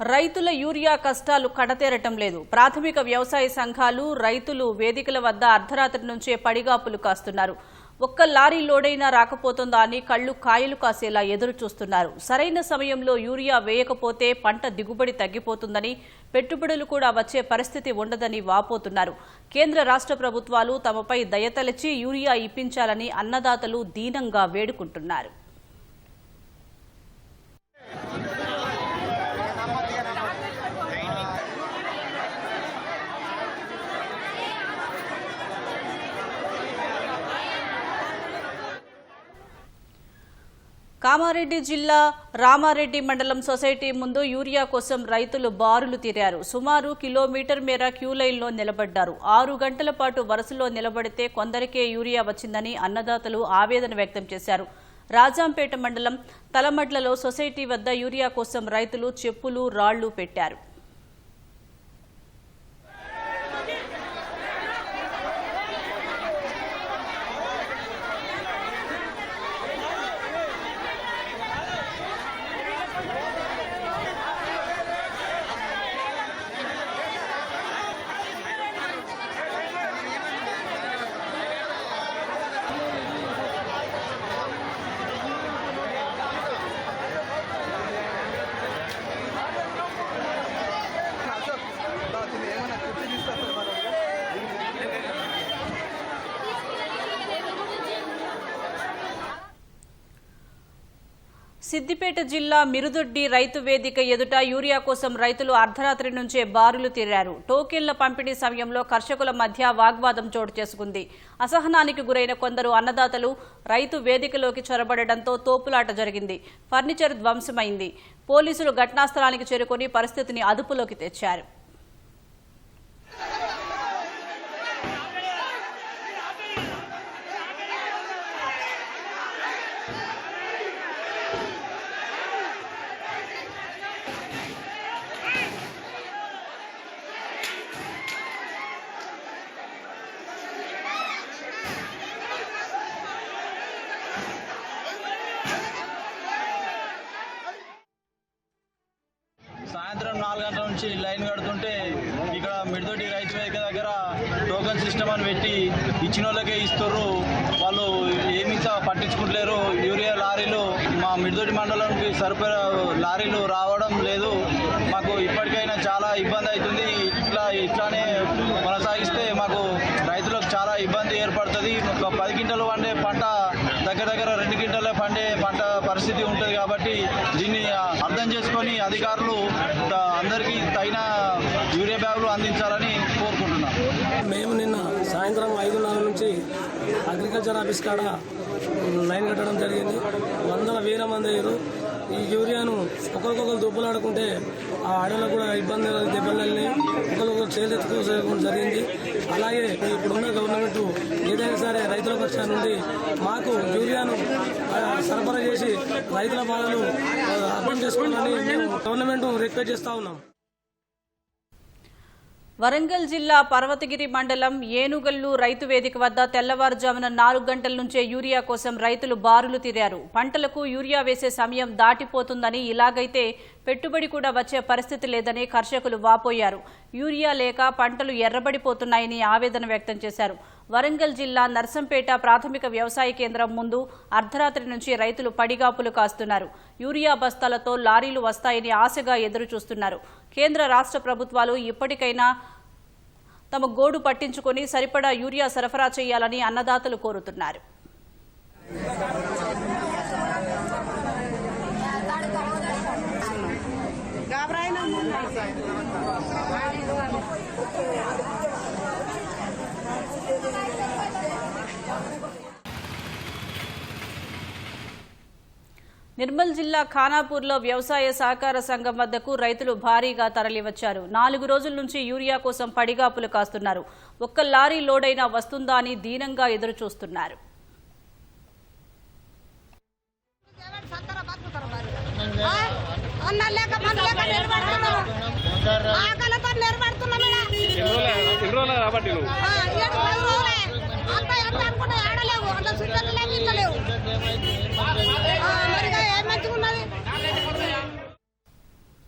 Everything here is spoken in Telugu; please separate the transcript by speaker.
Speaker 1: రైతుల యూరియా కష్టాలు కడతేరటం లేదు. ప్రాథమిక వ్యవసాయ సంఘాలు రైతులు వేదికల వద్ద అర్ధరాత్రి నుంచే పడిగాపులు కాస్తున్నారు. ఒక్క లారీ లోడైనా రాకపోతుందా అని కళ్ళు కాయలు కాసేలా ఎదురు చూస్తున్నారు. సరైన సమయంలో యూరియా వేయకపోతే పంట దిగుబడి తగ్గిపోతుందని పెట్టుబడులు కూడా వచ్చే పరిస్థితి ఉండదని వాపోతున్నారు. కేంద్ర రాష్ట్ర ప్రభుత్వాలు తమపై దయతలచి యూరియా ఇప్పించాలని అన్నదాతలు దీనంగా వేడుకుంటున్నారు. కామారెడ్డి జిల్లా రామారెడ్డి మండలం సొసైటీ ముందు యూరియా కోసం రైతులు బారులు తీరారు. సుమారు కిలోమీటర్ మేర క్యూ లైన్లో నిలబడ్డారు. ఆరు గంటల పాటు వరుసలో నిలబడితే కొందరికే యూరియా వచ్చిందని అన్నదాతలు ఆవేదన వ్యక్తం చేశారు. రాజాంపేట మండలం తలమడ్లలో సొసైటీ వద్ద యూరియా కోసం రైతులు చెప్పులు రాళ్ళు పెట్టారు. సిద్దిపేట జిల్లా మిరుదొడ్డి రైతు వేదిక ఎదుట యూరియా కోసం రైతులు అర్ధరాత్రి నుంచే బారులు తీరారు. టోకెన్ల పంపిణీ సమయంలో కర్షకుల మధ్య వాగ్వాదం చోటు చేసుకుంది. అసహనానికి గురైన కొందరు అన్నదాతలు రైతు వేదికలోకి చొరబడడంతో తోపులాట జరిగింది. ఫర్నిచర్ ధ్వంసమైంది. పోలీసులు ఘటనా స్థలానికి చేరుకుని పరిస్థితిని అదుపులోకి తెచ్చారు.
Speaker 2: సాయంత్రం నాలుగు గంటల నుంచి లైన్ కడుతుంటే ఇక్కడ మిడిదొడ్డి రైతు వేదిక దగ్గర టోకన్ సిస్టమ్ అని పెట్టి ఇచ్చిన వాళ్ళకే ఇస్తుర్రు. వాళ్ళు ఏమి పట్టించుకుంటలేరు. యూరియా లారీలు మా మిడిదొడ్డి మండలంకి సరిపడా లారీలు రావడం లేదు. మాకు ఇప్పటికైనా చాలా ఇబ్బంది అవుతుంది ఇట్లా ఇట్లానే కొనసాగిస్తే మాకు రైతులకు చాలా ఇబ్బంది ఏర్పడుతుంది. ఒక పది గింటలు పండే పంట దగ్గర దగ్గర రెండు గింటలే పండే పంట పరిస్థితి ఉంటుంది కాబట్టి దీన్ని అర్థం అధికారులు అందరికీ తగిన యూరియా బ్యాగులు అందించాలని కోరుకుంటున్నాం.
Speaker 3: మేము నిన్న సాయంత్రం ఐదున్నర నుంచి అగ్రికల్చర్ ఆఫీస్ కాడ లైన్ కట్టడం జరిగింది. వందల వేల మంది అయ్యారు. ఈ యూరియాను ఒకరికొకరు దుబ్బలాడుకుంటే ఆ అడవిలో కూడా ఇబ్బంది దెబ్బలు వెళ్ళినాయి ఒకరికొకరు చేలెత్తుకోవడం జరిగింది. అలాగే ఇప్పుడున్న గవర్నమెంట్ ఏదైనా సరే రైతుల పక్షాన నుండి మాకు యూరియాను సరఫరా చేసి రైతుల బాధలు అర్థం చేసుకోవాలని మేము గవర్నమెంట్ రిక్వెస్ట్ చేస్తా ఉన్నాం.
Speaker 1: వరంగల్ జిల్లా పర్వతగిరి మండలం ఏనుగల్లు రైతు వేదిక వద్ద తెల్లవారుజామున నాలుగు గంటల నుంచే యూరియా కోసం రైతులు బారులు తీరారు. పంటలకు యూరియా వేసే సమయం దాటిపోతుందని ఇలాగైతే పెట్టుబడి కూడా వచ్చే పరిస్థితి లేదని కర్షకులు వాపోయారు. యూరియా లేక పంటలు ఎర్రబడిపోతున్నాయని ఆవేదన వ్యక్తం చేశారు. వరంగల్ జిల్లా నర్సంపేట ప్రాథమిక వ్యవసాయ కేంద్రం ముందు అర్ధరాత్రి నుంచి రైతులు పడిగాపులు కాస్తున్నారు. యూరియా బస్తాలతో లారీలు వస్తాయని ఆశగా ఎదురు చూస్తున్నారు కేంద్ర రాష్ట్ర ప్రభుత్వాలు ఇప్పటికైనా తమ గోడు పట్టించుకొని సరిపడా యూరియా సరఫరా చేయాలని అన్నదాతలు కోరుతున్నారు. నిర్మల్ జిల్లా ఖానాపూర్లో వ్యవసాయ సహకార సంఘం వద్దకు రైతులు భారీగా తరలివచ్చారు నాలుగు రోజుల నుంచి యూరియా కోసం పడిగాపులు కాస్తున్నారు ఒక్క లారీ లోడైనా వస్తుందా అని దీనంగా
Speaker 4: ఎదురుచూస్తున్నారు